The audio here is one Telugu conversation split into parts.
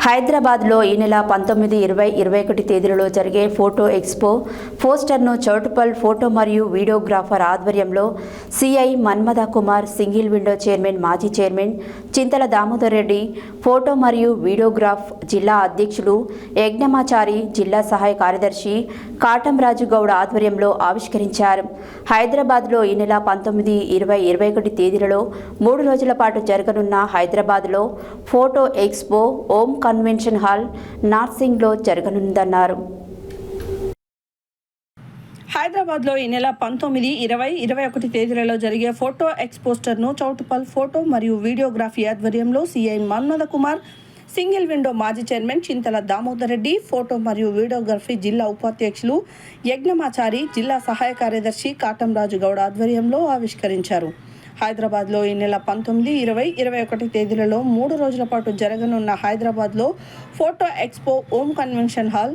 హైదరాబాద్లో ఈ నెల పంతొమ్మిది ఇరవై ఇరవై ఒకటి తేదీలలో జరిగే ఫోటో ఎక్స్పో పోస్టర్ను చౌటుపల్ ఫోటో మరియు వీడియోగ్రాఫర్ ఆధ్వర్యంలో CI Manmatha Kumar single window chairman మాజీ చైర్మన్ చింతల దామోదర్ రెడ్డి ఫోటో మరియు వీడియోగ్రాఫ్ జిల్లా అధ్యక్షులు యజ్ఞమాచారి జిల్లా సహాయ కార్యదర్శి కాటంరాజు గౌడ్ ఆధ్వర్యంలో ఆవిష్కరించారు. హైదరాబాద్లో ఈ నెల పంతొమ్మిది ఇరవై ఇరవై ఒకటి తేదీలలో మూడు రోజుల పాటు జరగనున్న హైదరాబాద్లో photo expo Omkar convention hall నార్సింగ్లో జరగనుందన్నారు. హైదరాబాద్లో ఈ నెల పంతొమ్మిది ఇరవై ఇరవై ఒకటి తేదీలలో జరిగే ఫోటో ఎక్స్పోస్టర్ను చౌటుపల్ ఫోటో మరియు వీడియోగ్రఫీ ఆధ్వర్యంలో CI Manmatha Kumar single window మాజీ చైర్మన్ చింతల దామోదర్ రెడ్డి ఫోటో మరియు వీడియోగ్రఫీ జిల్లా ఉపాధ్యక్షులు యజ్ఞమాచారి జిల్లా సహాయ కార్యదర్శి కాటంరాజు గౌడ్ ఆధ్వర్యంలో ఆవిష్కరించారు. హైదరాబాద్లో ఈ నెల పంతొమ్మిది ఇరవై ఇరవై ఒకటి తేదీలలో మూడు రోజుల పాటు జరగనున్న హైదరాబాద్లో photo expo Om convention hall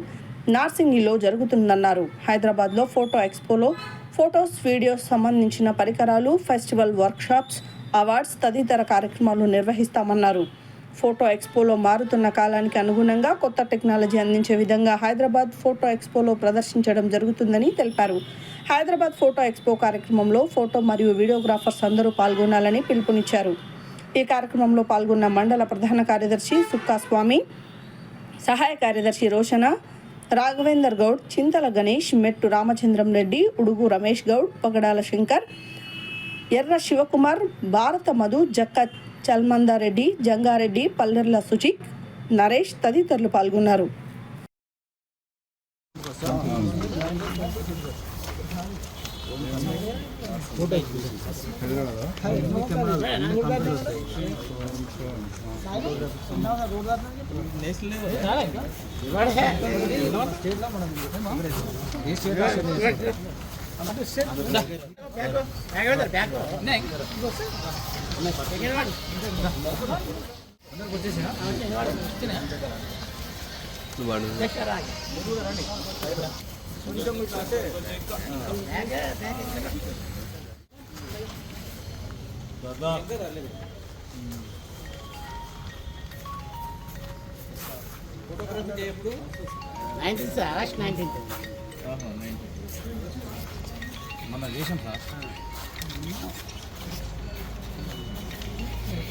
నార్సింగిలో జరుగుతుందన్నారు. హైదరాబాద్లో ఫోటో ఎక్స్పోలో ఫొటోస్ వీడియోస్ సంబంధించిన పరికరాలు ఫెస్టివల్ వర్క్షాప్స్ అవార్డ్స్ తదితర కార్యక్రమాలు నిర్వహిస్తామన్నారు. ఫోటో ఎక్స్పోలో మారుతున్న కాలానికి అనుగుణంగా కొత్త టెక్నాలజీ అందించే విధంగా హైదరాబాద్ ఫోటో ఎక్స్పోలో ప్రదర్శించడం జరుగుతుందని తెలిపారు. హైదరాబాద్ ఫోటో ఎక్స్పో కార్యక్రమంలో ఫోటో మరియు వీడియోగ్రాఫర్స్ అందరూ పాల్గొనాలని పిలుపునిచ్చారు. ఈ కార్యక్రమంలో పాల్గొన్న మండల ప్రధాన కార్యదర్శి సుక్కా స్వామి సహాయ కార్యదర్శి రోషన రాఘవేందర్ గౌడ్ చింతల గణేష్ మెట్టు రామచంద్రం రెడ్డి ఉడుగు రమేష్ గౌడ్ పగడాల శంకర్ ఎర్ర శివకుమార్ భారత మధు జక్క చల్మందారెడ్డి జంగారెడ్డి పల్లెర్ల సుచిక్ నరేష్ తదితరులు పాల్గొన్నారు నైన్టీన్త్ సార్ ఆగస్ట్ నైన్టీన్త్ మన చేసాం సార్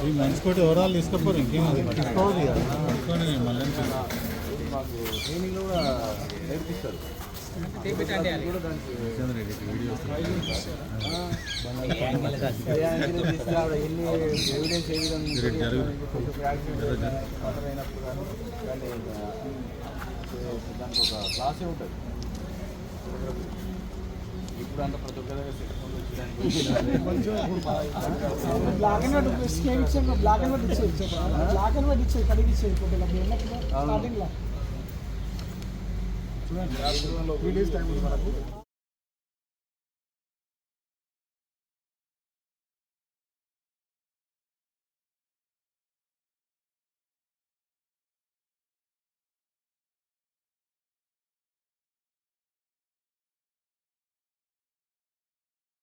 ఈ మంచి కోటి ఓవరాల్ తీసుకపోరు? ఇంకేం అది పట్టుకోవాలి ఇక. పట్టుకొని మళ్ళీ రామచంద్ర రెడ్డికి వీడియో జరుగు జరుగు జరుగు జరుగు క్లాసే ఉంటుంది ఇప్పుడు అంత ప్రతి ఒక్క దగ్గర బ్లాక్ అండ్ వైట్ స్కేమ్ ఇచ్చాను బ్లాక్ అండ్ వైట్ ఇచ్చేది బ్లాక్ అండ్ వైట్ ఇచ్చేది కడిగి ఇచ్చేది ఫోటోలో స్టార్టింగ్లో. టూ డేస్ టైం ఉంది మనకు.